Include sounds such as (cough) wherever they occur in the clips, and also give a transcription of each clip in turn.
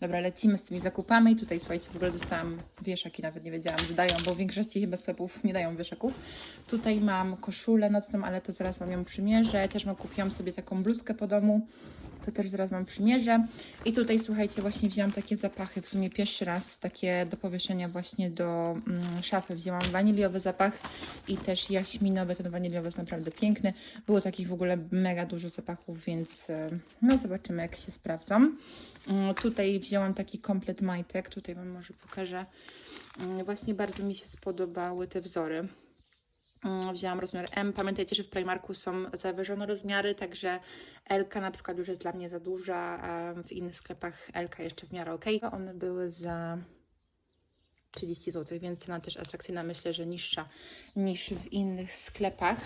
Dobra, lecimy z tymi zakupami. Tutaj, słuchajcie, w ogóle dostałam wieszaki, nawet nie wiedziałam, że dają, bo w większości chyba sklepów nie dają wieszaków. Tutaj mam koszulę nocną, ale to zaraz Wam ją przymierzę. Też mam, kupiłam sobie taką bluzkę po domu. To też zaraz Wam przymierzę. I tutaj, słuchajcie, właśnie wzięłam takie zapachy, w sumie pierwszy raz, takie do powieszenia właśnie do mm, szafy. Wzięłam waniliowy zapach i też jaśminowy. Ten waniliowy jest naprawdę piękny. Było takich w ogóle mega dużo zapachów, więc e, no zobaczymy, jak się sprawdzą. Mm, Tutaj wzięłam taki komplet majtek. Tutaj Wam może pokażę. Mm, Właśnie bardzo mi się spodobały te wzory. Mm, Wzięłam rozmiar M. Pamiętajcie, że w Primarku są zawyżone rozmiary, także L na przykład już jest dla mnie za duża, a w innych sklepach L jeszcze w miarę ok. One były za 30 zł, więc cena też atrakcyjna, myślę, że niższa niż w innych sklepach.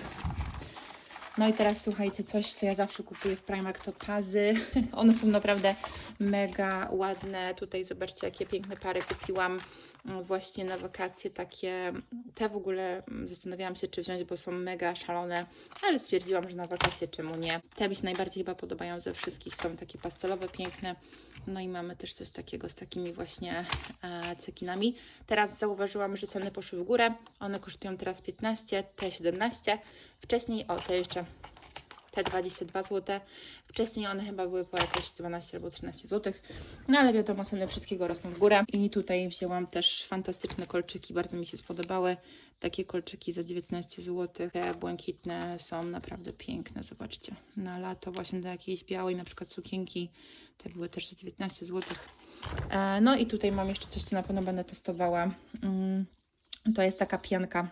No i teraz słuchajcie, coś co ja zawsze kupuję w Primark to pazy. (laughs) One są naprawdę mega ładne. Tutaj zobaczcie jakie piękne pary kupiłam właśnie na wakacje takie. Te w ogóle mm, zastanawiałam się czy wziąć, bo są mega szalone, ale stwierdziłam, że na wakacje czemu nie. Te mi się najbardziej chyba podobają ze wszystkich. Są takie pastelowe, piękne. No i mamy też coś takiego z takimi właśnie e, cekinami. Teraz zauważyłam, że ceny poszły w górę. One kosztują teraz 15, te 17. Wcześniej, o te jeszcze, te 22 zł. Wcześniej one chyba były po jakieś 12 albo 13 zł. No ale wiadomo, ceny wszystkiego rosną w górę. I tutaj wzięłam też fantastyczne kolczyki, bardzo mi się spodobały. Takie kolczyki za 19 zł. Te błękitne są naprawdę piękne, zobaczcie. Na lato właśnie do jakiejś białej na przykład sukienki. Te były też za 19 zł. E, No i tutaj mam jeszcze coś, co na pewno będę testowała. Mm, To jest taka pianka.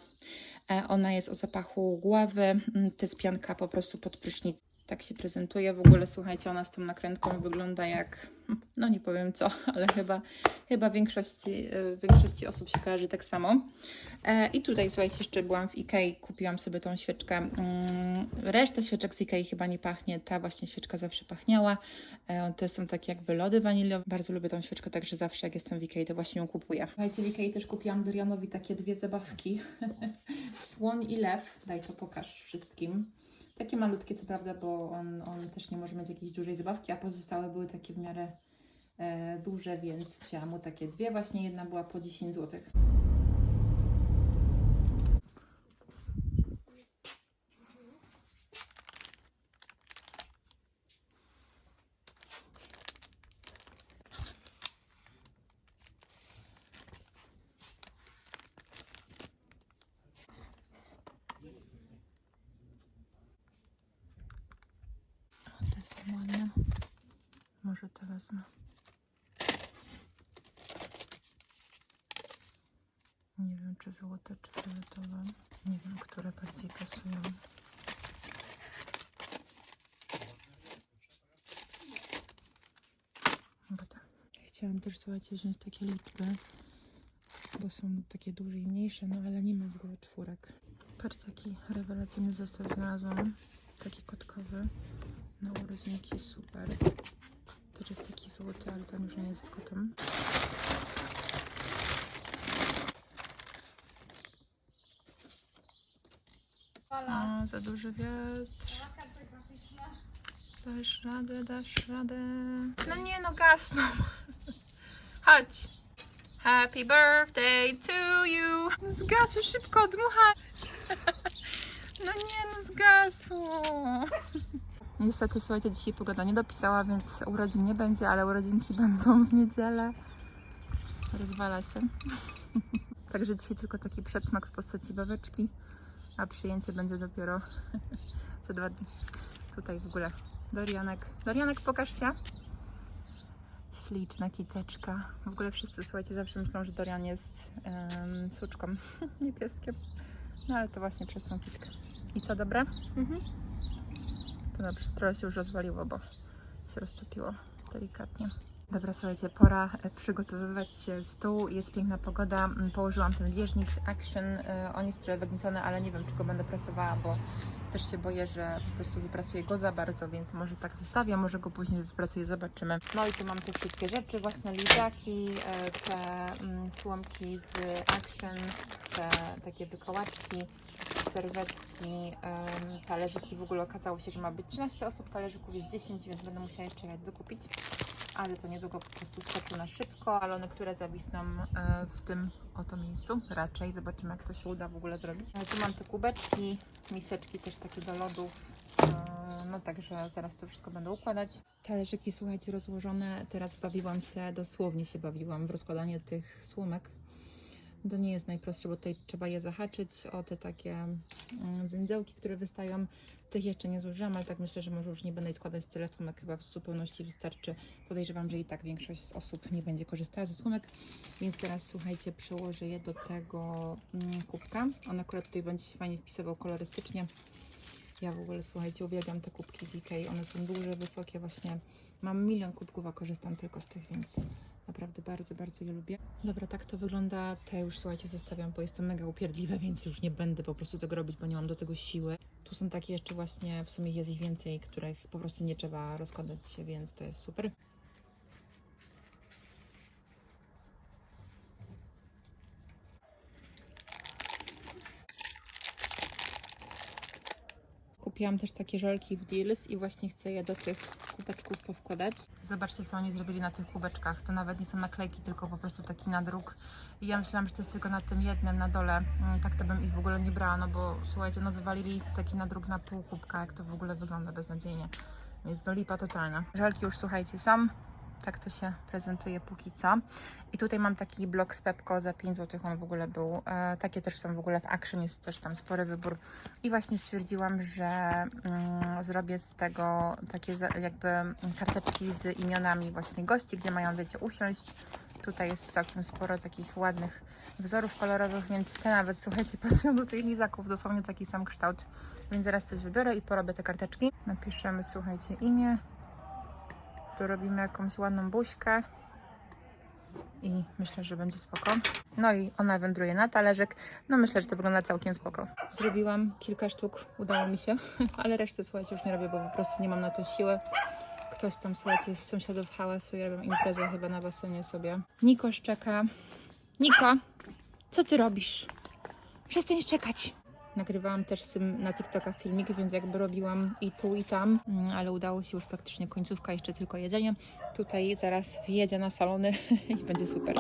E, Ona jest o zapachu gławy. Mm, To jest pianka po prostu pod prysznic. Tak się prezentuje. W ogóle słuchajcie, ona z tą nakrętką wygląda jak, no nie powiem co, (laughs) ale chyba, chyba większości, e, większości osób się kojarzy tak samo. E, I tutaj słuchajcie, jeszcze byłam w Ikei, kupiłam sobie tą świeczkę. Mm, Reszta świeczek z Ikei chyba nie pachnie, ta właśnie świeczka zawsze pachniała. E, To są takie jakby lody waniliowe. Bardzo lubię tą świeczkę, także zawsze jak jestem w Ikei, to właśnie ją kupuję. Słuchajcie, w Ikei też kupiłam Dorianowi takie dwie zabawki. (laughs) Słoń i lew. Daj to pokaż wszystkim. Takie malutkie, co prawda, bo on, on też nie może mieć jakiejś dużej zabawki, a pozostałe były takie w miarę e, duże, więc wzięłam mu takie dwie. Właśnie jedna była po 10 zł. Może te wezmę. Nie wiem, czy złote, czy fioletowe. Nie wiem, które bardziej pasują. Te. Chciałam też, słuchajcie, wziąć takie liczby, bo są takie duże i mniejsze, no ale nie ma w ogóle czwórek. Patrzcie, jaki rewelacyjny zestaw znalazłam. Taki kotkowy. Na urodzinki, super. Też jest taki złoty, ale ten już nie jest z kotem. O, za duży wiatr. Dasz radę, dasz radę. No nie no, gasną. (laughs) Chodź. Happy birthday to you. Zgasło szybko, dmucha. (laughs) No nie no, zgasło. (laughs) Niestety, słuchajcie, dzisiaj pogoda nie dopisała, więc urodzin nie będzie, ale urodzinki (laughs) będą w niedzielę. Rozwala się. (laughs) Także dzisiaj tylko taki przedsmak w postaci baweczki, a przyjęcie będzie dopiero (laughs) za dwa dni. Tutaj w ogóle Dorianek. Dorianek, pokaż się. Śliczna kiteczka. W ogóle wszyscy, słuchajcie, zawsze myślą, że Dorian jest um, suczką, nie pieskiem. No ale to właśnie przez tą kitkę. I co, dobre? To dobrze, trochę się już rozwaliło, bo się roztopiło delikatnie. Dobra, słuchajcie, pora e, przygotowywać się stół. Jest piękna pogoda. Mm, Położyłam ten bieżnik z Action. E, On jest trochę wygniecony, ale nie wiem, czy go będę prasowała, bo też się boję, że po prostu wyprasuję go za bardzo, więc może tak zostawię, może go później wyprasuję, zobaczymy. No i tu mam te wszystkie rzeczy, właśnie lizaki, e, te mm, słomki z Action, te takie wykołaczki, serwetki, talerzyki. W ogóle okazało się, że ma być 13 osób, talerzyków jest 10, więc będę musiała jeszcze je dokupić. ale to niedługo po prostu skoczy na szybko. Balony, które zawisną e, w tym oto miejscu, raczej. Zobaczymy, jak to się uda w ogóle zrobić. Tu mam te kubeczki, miseczki też takie do lodów. E, No także zaraz to wszystko będę układać. Talerzyki, słuchajcie, rozłożone. Teraz bawiłam się, dosłownie się bawiłam w rozkładanie tych słomek. To nie jest najprostsze, bo tutaj trzeba je zahaczyć o te takie mm, zędzełki, które wystają. Tych jeszcze nie zużyłam, ale tak myślę, że może już nie będę składać tyle słomek, chyba w zupełności wystarczy. Podejrzewam, że i tak większość z osób nie będzie korzystała ze słomek, więc teraz słuchajcie, przełożę je do tego mm, kubka. On akurat tutaj będzie się fajnie wpisywał kolorystycznie. Ja w ogóle, słuchajcie, uwielbiam te kubki z Ikei. One są duże, wysokie, właśnie mam milion kubków, a korzystam tylko z tych, więc naprawdę bardzo, bardzo je lubię. Dobra, tak to wygląda. Te już, słuchajcie, zostawiam, bo jest to mega upierdliwe, więc już nie będę po prostu tego robić, bo nie mam do tego siły. Tu są takie jeszcze właśnie, w sumie jest ich więcej, których po prostu nie trzeba rozkładać, więc to jest super. Kupiłam też takie żelki w Deals i właśnie chcę je do tych kubeczków powkładać. Zobaczcie, co oni zrobili na tych kubeczkach. To nawet nie są naklejki, tylko po prostu taki nadruk. I ja myślałam, że to jest tylko na tym jednym, na dole. Mm, Tak to bym ich w ogóle nie brała, no bo słuchajcie, no wywalili taki nadruk na pół kubka, jak to w ogóle wygląda beznadziejnie. Jest do lipa totalna. Żelki już, słuchajcie, są. Tak to się prezentuje póki co. I tutaj mam taki blok z Pepko za 5 zł, on w ogóle był. E, takie też są w ogóle w Action, jest też tam spory wybór. I właśnie stwierdziłam, że mm, zrobię z tego takie jakby karteczki z imionami właśnie gości, gdzie mają, wiecie, usiąść. Tutaj jest całkiem sporo takich ładnych wzorów kolorowych, więc te nawet, (laughs) słuchajcie, pasują do tych lizaków, dosłownie taki sam kształt. Więc zaraz coś wybiorę i porobię te karteczki. Napiszemy, słuchajcie, imię. Tu robimy jakąś ładną buźkę. I myślę, że będzie spoko. No i ona wędruje na talerzyk. No myślę, że to wygląda całkiem spoko. Zrobiłam kilka sztuk, udało mi się, (laughs) ale resztę, słuchajcie, już nie robię, bo po prostu nie mam na to siły. Ktoś tam, słuchajcie, z sąsiadów hałasuje, robią imprezę chyba na basenie sobie. Niko szczeka. Niko, co ty robisz? Przestań szczekać. Nagrywałam też z tym na TikToka filmik, więc jakby robiłam i tu i tam, mm, ale udało się już praktycznie końcówka, jeszcze tylko jedzenie. Tutaj zaraz wjedzie na salony (laughs) i będzie super.